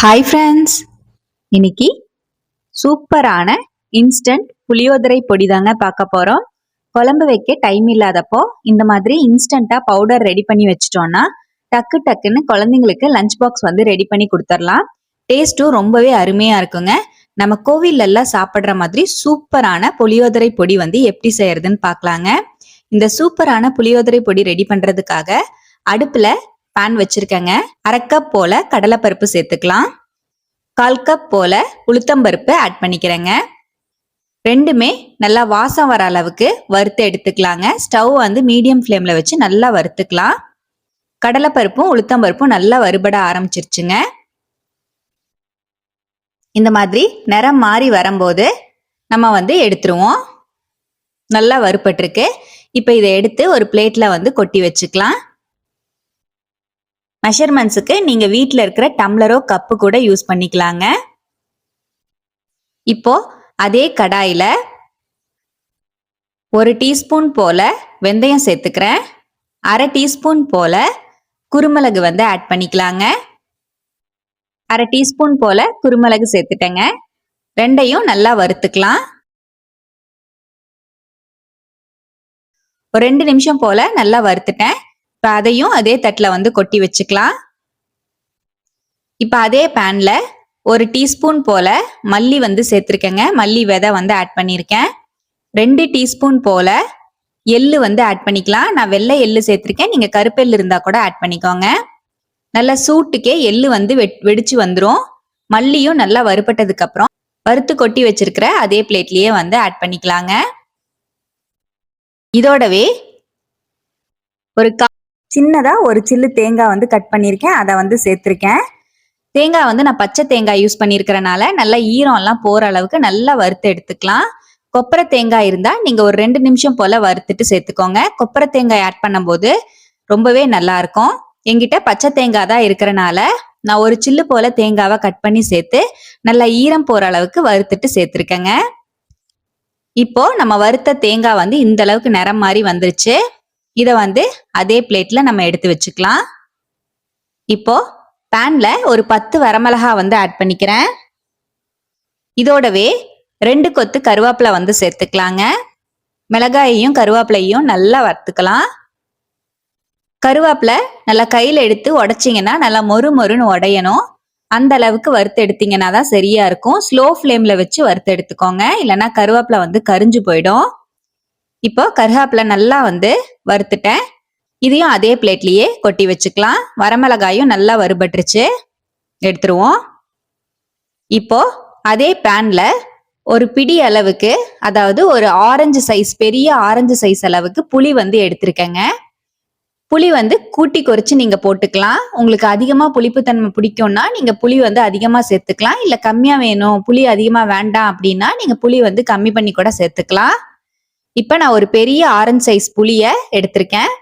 Hi friends இன்னைக்கு சூப்பரான instant புளியோதரை பொடி தாங்க பார்க்க போகிறோம் குழம்பு வைக்க டைம் இல்லாதப்போ இந்த மாதிரி இன்ஸ்டண்ட்டாக பவுடர் ரெடி பண்ணி வச்சிட்டோன்னா டக்கு டக்குன்னு குழந்தைங்களுக்கு லஞ்ச் பாக்ஸ் வந்து ரெடி பண்ணி கொடுத்துடலாம். டேஸ்ட்டும் ரொம்பவே அருமையாக இருக்குங்க. நம்ம கோவிலெல்லாம் சாப்பிட்ற மாதிரி சூப்பரான புளியோதரை பொடி வந்து எப்படி செய்யறதுன்னு பார்க்கலாங்க. இந்த சூப்பரான புளியோதரை பொடி ரெடி பண்ணுறதுக்காக அடுப்பில் பேன் வச்சிருக்கேங்க. அரை கப் போல கடலைப்பருப்பு சேர்த்துக்கலாம். கால் கப் போல உளுத்தம்பருப்பு ஆட் பண்ணிக்கிறேங்க. ரெண்டுமே நல்லா வாசம் வர அளவுக்கு வறுத்து எடுத்துக்கலாங்க. ஸ்டவ் வந்து மீடியம் ஃப்ளேம்ல வச்சு நல்லா வறுத்துக்கலாம். கடலைப்பருப்பும் உளுத்தம்பருப்பும் நல்லா வறுபட ஆரம்பிச்சிருச்சுங்க. இந்த மாதிரி நிறம் மாறி வரும்போது நம்ம வந்து எடுத்துருவோம். நல்லா வறுப்பட்டிருக்கு இப்போ இதை எடுத்து ஒரு பிளேட்ல வந்து கொட்டி வச்சுக்கலாம். மெஷர்மெண்ட்ஸுக்கு நீங்க வீட்டில் இருக்கிற டம்ளரோ கப்பு கூட யூஸ் பண்ணிக்கலாங்க. இப்போ அதே கடாயில ஒரு டீஸ்பூன் போல வெந்தயம் சேர்த்துக்கிறேன். அரை டீஸ்பூன் போல குருமிளகு வந்து ஆட் பண்ணிக்கலாங்க. அரை டீஸ்பூன் போல குருமிளகு சேர்த்துட்டேங்க. ரெண்டையும் நல்லா வறுத்துக்கலாம். ஒரு ரெண்டு நிமிஷம் போல நல்லா வறுத்துட்டேன். இப்போ அதையும் அதே தட்டில் வந்து கொட்டி வச்சுக்கலாம். இப்போ அதே பேனில் ஒரு டீஸ்பூன் போல் மல்லி வந்து சேர்த்துருக்கேங்க. மல்லி விதை வந்து ஆட் பண்ணியிருக்கேன் ரெண்டு டீஸ்பூன் போல் எள்ளு வந்து ஆட் பண்ணிக்கலாம். நான் வெள்ளை எள்ளு சேர்த்துருக்கேன். நீங்கள் கருப்பெள்ளு இருந்தால் கூட ஆட் பண்ணிக்கோங்க. நல்லா சூட்டுக்கே எள்ளு வந்து வெட் வெடிச்சு வந்துடும் மல்லியும் நல்லா வறுப்பட்டதுக்கு அப்புறம் வறுத்து கொட்டி வச்சிருக்கிற அதே பிளேட்லயே வந்து ஆட் பண்ணிக்கலாங்க. இதோடவே ஒரு கா சின்னதாக ஒரு சில்லு தேங்காய் வந்து கட் பண்ணியிருக்கேன். அதை வந்து சேர்த்துருக்கேன். தேங்காய் வந்து நான் பச்சை தேங்காய் யூஸ் பண்ணியிருக்கிறனால நல்லா ஈரம்லாம் போகிற அளவுக்கு நல்லா வறுத்து எடுத்துக்கலாம். கொப்பரை தேங்காய் இருந்தால் நீங்கள் ஒரு ரெண்டு நிமிஷம் போல் வறுத்துட்டு சேர்த்துக்கோங்க. கொப்பரை தேங்காய் ஆட் பண்ணும்போது ரொம்பவே நல்லா இருக்கும். எங்கிட்ட பச்சை தேங்காய் தான் இருக்கிறனால நான் ஒரு சில்லு போல தேங்காவை கட் பண்ணி சேர்த்து நல்லா ஈரம் போகிற அளவுக்கு வறுத்துட்டு சேர்த்துருக்கேங்க. இப்போ நம்ம வறுத்த தேங்காய் வந்து இந்த அளவுக்கு நிறம் மாதிரி வந்துருச்சு. இதை வந்து அதே பிளேட்ல நம்ம எடுத்து வச்சுக்கலாம். இப்போ பேன்ல ஒரு பத்து வரமிளகா வந்து ஆட் பண்ணிக்கிறேன். இதோடவே ரெண்டு கொத்து கருவேப்பிலை வந்து சேர்த்துக்கலாங்க. மிளகாயையும் கருவேப்பிலையும் நல்லா வறுத்துக்கலாம். கருவேப்பிலை நல்லா கையில் எடுத்து உடைச்சிங்கன்னா நல்லா மொறு மொறுன்னு உடையணும். அந்த அளவுக்கு வறுத்து எடுத்தீங்கன்னா தான் சரியா இருக்கும். ஸ்லோ ஃப்ளேம்ல வச்சு வறுத்து எடுத்துக்கோங்க. இல்லைன்னா கருவேப்பிலை வந்து கரிஞ்சு போயிடும். இப்போ கருவேப்பிலை நல்லா வந்து வறுத்துட்டேன். இதையும் அதே பிளேட்லயே கொட்டி வச்சுக்கலாம். வரமிளகாயும் நல்லா வறுபட்டுருச்சு. எடுத்துருவோம். இப்போ அதே பேன்ல ஒரு பிடி அளவுக்கு அதாவது ஒரு ஆரஞ்சு சைஸ் பெரிய ஆரஞ்சு சைஸ் அளவுக்கு புளி வந்து எடுத்திருக்கேங்க. புளி வந்து கூட்டி குறைச்சி நீங்க போட்டுக்கலாம். உங்களுக்கு அதிகமா புளிப்புத்தன்மை பிடிக்கும்னா நீங்க புளி வந்து அதிகமா சேர்த்துக்கலாம். இல்ல கம்மியா வேணும் புளி அதிகமா வேண்டாம் அப்படின்னா நீங்க புளி வந்து கம்மி பண்ணி கூட சேர்த்துக்கலாம். இப்போ நான் ஒரு பெரிய ஆரஞ்ச் சைஸ் புளியை எடுத்திருக்கேன்.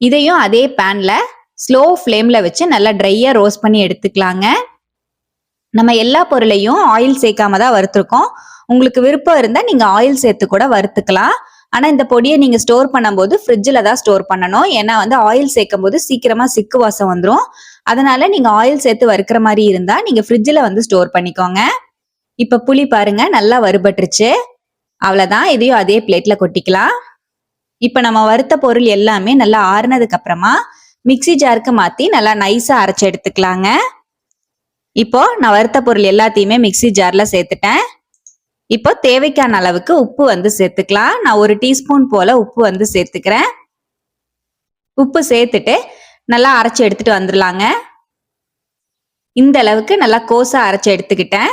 இதையும் அதே பேனில் ஸ்லோ ஃப்ளேமில் வச்சு நல்லா ட்ரையாக ரோஸ்ட் பண்ணி எடுத்துக்கலாங்க. நம்ம எல்லா பொருளையும் ஆயில் சேர்க்காம தான் வறுத்துருக்கோம். உங்களுக்கு விருப்பம் இருந்தால் நீங்கள் ஆயில் சேர்த்து கூட வறுத்துக்கலாம். ஆனால் இந்த பொடியை நீங்கள் ஸ்டோர் பண்ணும்போது ஃப்ரிட்ஜில் தான் ஸ்டோர் பண்ணணும். ஏன்னா வந்து ஆயில் சேர்க்கும் போது சீக்கிரமாக சிக்கு வாசம் வந்துடும் அதனால நீங்கள் ஆயில் சேர்த்து வறுக்கிற மாதிரி இருந்தால் நீங்கள் ஃப்ரிட்ஜில் வந்து ஸ்டோர் பண்ணிக்கோங்க. இப்போ புளி பாருங்க நல்லா வறுபட்டுருச்சு. அவ்வளோதான் இதையும் அதே பிளேட்ல கொட்டிக்கலாம். இப்போ நம்ம வறுத்த பொருள் எல்லாமே நல்லா ஆறுனதுக்கு அப்புறமா மிக்சி ஜாருக்கு மாற்றி நல்லா நைஸாக அரைச்சி எடுத்துக்கலாங்க. இப்போ நான் வறுத்த பொருள் எல்லாத்தையுமே மிக்சி ஜாரில் சேர்த்துட்டேன். இப்போ தேவைக்கான அளவுக்கு உப்பு வந்து சேர்த்துக்கலாம். நான் ஒரு டீஸ்பூன் போல உப்பு வந்து சேர்த்துக்கிறேன். உப்பு சேர்த்துட்டு நல்லா அரைச்சி எடுத்துட்டு வந்துடலாங்க. இந்த அளவுக்கு நல்லா கோசா அரைச்சி எடுத்துக்கிட்டேன்.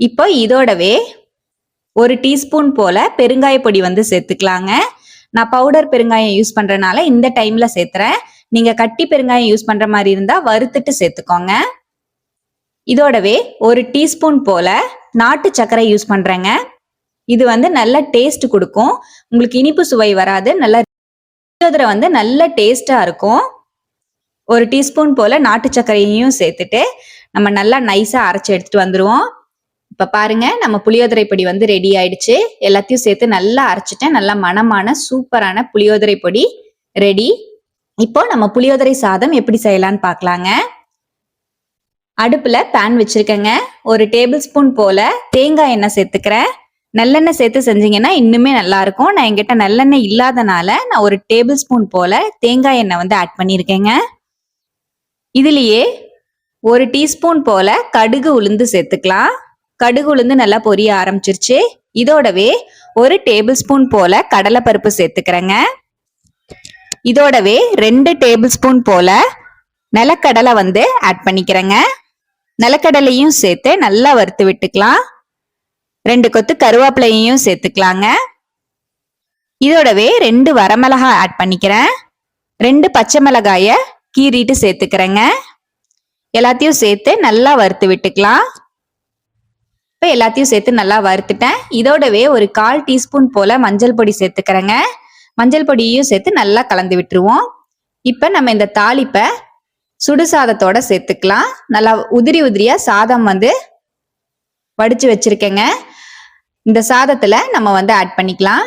இப்போ இதோடவே ஒரு டீஸ்பூன் போல பெருங்காய பொடி வந்து சேர்த்துக்கலாங்க. நான் பவுடர் பெருங்காயம் யூஸ் பண்றதுனால இந்த டைம்ல சேர்த்துறேன். நீங்க கட்டி பெருங்காயம் யூஸ் பண்ற மாதிரி இருந்தா வறுத்துட்டு சேர்த்துக்கோங்க. இதோடவே ஒரு டீஸ்பூன் போல நாட்டு சர்க்கரை யூஸ் பண்றேங்க. இது வந்து நல்ல டேஸ்ட் கொடுக்கும். உங்களுக்கு இனிப்பு சுவை வராது. நல்ல வந்து நல்ல டேஸ்டா இருக்கும். ஒரு டீஸ்பூன் போல நாட்டு சர்க்கரையையும் சேர்த்துட்டு நம்ம நல்லா நைஸா அரைச்சி எடுத்துட்டு வந்துருவோம். இப்போ பாருங்க நம்ம புளியோதரை பொடி வந்து ரெடி ஆயிடுச்சு. எல்லாத்தையும் சேர்த்து நல்லா அரைச்சிட்டேன். நல்லா மனமான சூப்பரான புளியோதரை பொடி ரெடி இப்போ நம்ம புளியோதரை சாதம் எப்படி செய்யலாம்னு பார்க்கலாங்க. அடுப்புல பேன் வச்சிருக்கேங்க. ஒரு டேபிள் ஸ்பூன் போல தேங்காய் எண்ணெய் சேர்த்துக்கிறேன். நல்லெண்ணெய் சேர்த்து செஞ்சீங்கன்னா இன்னுமே நல்லா இருக்கும். நான் என்கிட்ட நல்லெண்ணெய் இல்லாதனால நான் ஒரு டேபிள் ஸ்பூன் போல தேங்காய் எண்ணெய் வந்து ஆட் பண்ணியிருக்கேங்க. இதுலயே ஒரு டீஸ்பூன் போல கடுகு உளுந்து சேர்த்துக்கலாம். கடுகு உளுந்து நல்லா பொரிய ஆரம்பிச்சிருச்சு. இதோடவே ஒரு டேபிள் ஸ்பூன் போல கடலைப்பருப்பு சேர்த்துக்கிறேங்க. இதோடவே ரெண்டு டேபிள் ஸ்பூன் போல நிலக்கடலை வந்து ஆட் பண்ணிக்கிறேங்க. நிலக்கடலையும் சேர்த்து நல்லா வறுத்து விட்டுக்கலாம். ரெண்டு கொத்து கருவேப்பிலையும் சேர்த்துக்கலாங்க. இதோடவே ரெண்டு வரமிளகாய் ஆட் பண்ணிக்கிறேன். ரெண்டு பச்சை மிளகாய கீறிட்டு சேர்த்துக்கிறேங்க. எல்லாத்தையும் சேர்த்து நல்லா வறுத்து விட்டுக்கலாம். இப்போ எல்லாத்தையும் சேர்த்து நல்லா வறுத்துட்டேன். இதோடவே ஒரு கால் டீஸ்பூன் போல மஞ்சள் பொடி சேர்த்துக்கிறேங்க. மஞ்சள் பொடியையும் சேர்த்து நல்லா கலந்து விட்டுருவோம். இப்போ நம்ம இந்த தாளிப்பை சுடு சாதத்தோட சேர்த்துக்கலாம். நல்லா உதிரி உதிரியா சாதம் வந்து வடிச்சு வச்சிருக்கேங்க. இந்த சாதத்துல நம்ம வந்து ஆட் பண்ணிக்கலாம்.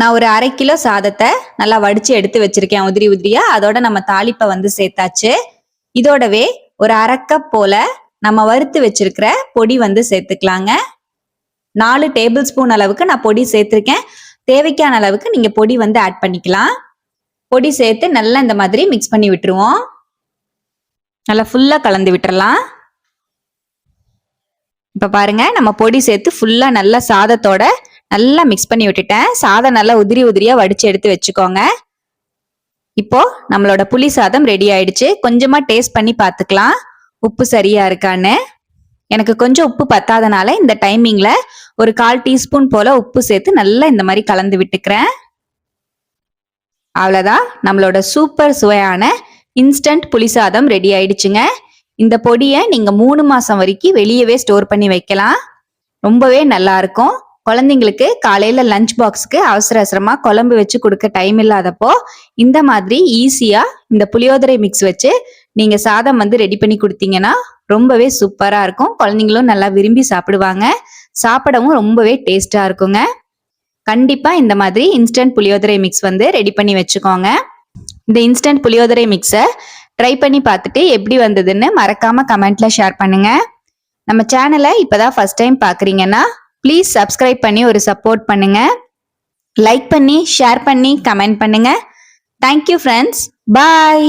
நான் ஒரு அரை கிலோ சாதத்தை நல்லா வடிச்சு எடுத்து வச்சிருக்கேன் உதிரி உதிரியா. அதோட நம்ம தாளிப்பை வந்து சேர்த்தாச்சு. இதோடவே ஒரு அரை கப் போல நம்ம வறுத்து வச்சிருக்கிற பொடி வந்து சேர்த்துக்கலாங்க. நாலு டேபிள் ஸ்பூன் அளவுக்கு நான் பொடி சேர்த்துருக்கேன். தேவைக்கான அளவுக்கு நீங்கள் பொடி வந்து ஆட் பண்ணிக்கலாம். பொடி சேர்த்து நல்லா இந்த மாதிரி மிக்ஸ் பண்ணி விட்டுருவோம். நல்லா ஃபுல்லாக கலந்து விட்டுறலாம். இப்போ பாருங்க நம்ம பொடி சேர்த்து ஃபுல்லாக நல்லா சாதத்தோட நல்லா மிக்ஸ் பண்ணி விட்டுட்டேன். சாதம் நல்லா உதிரி உதிரியாக வடிச்சு எடுத்து வச்சுக்கோங்க. இப்போ நம்மளோட புளி சாதம் ரெடி ஆயிடுச்சு. கொஞ்சமா டேஸ்ட் பண்ணி பார்த்துக்கலாம். உப்பு சரியா இருக்கான்னு? எனக்கு கொஞ்சம் உப்பு பத்தாதனால இந்த டைமிங்ல ஒரு கால் டீஸ்பூன் போல உப்பு சேர்த்து நல்லா இந்த மாதிரி கலந்து விட்டுக்கிறேன். அவ்வளோதான் நம்மளோட சூப்பர் சுவையான இன்ஸ்டன்ட் புளி சாதம் ரெடி ஆயிடுச்சுங்க. இந்த பொடியை நீங்க மூணு மாசம் வரைக்கும் வெளியவே ஸ்டோர் பண்ணி வைக்கலாம். ரொம்பவே நல்லா இருக்கும். குழந்தைங்களுக்கு காலையில லஞ்ச் பாக்ஸ்க்கு அவசர அவசரமா குழம்பு வச்சு கொடுக்க டைம் இல்லாதப்போ இந்த மாதிரி ஈஸியா இந்த புளியோதரை மிக்ஸ் வச்சு நீங்க சாதம் வந்து ரெடி பண்ணி கொடுத்தீங்கன்னா ரொம்பவே சூப்பரா இருக்கும். குழந்தைங்களும் நல்லா விரும்பி சாப்பிடுவாங்க. சாப்பிடவும் ரொம்பவே டேஸ்டா இருக்குங்க. கண்டிப்பா இந்த மாதிரி இன்ஸ்டன்ட் புளியோதரை மிக்ஸ் வந்து ரெடி பண்ணி வச்சுக்கோங்க. இந்த இன்ஸ்டன்ட் புளியோதரை மிக்ஸை ட்ரை பண்ணி பார்த்துட்டு எப்படி வந்ததுன்னு மறக்காம கமெண்ட்ல ஷேர் பண்ணுங்க. நம்ம சேனலை இப்பதான் ஃபர்ஸ்ட் டைம் பாக்குறீங்கன்னா ப்ளீஸ் சப்ஸ்கிரைப் பண்ணி ஒரு சப்போர்ட் பண்ணுங்க. லைக் பண்ணி ஷேர் பண்ணி கமெண்ட் பண்ணுங்க. Thank you friends bye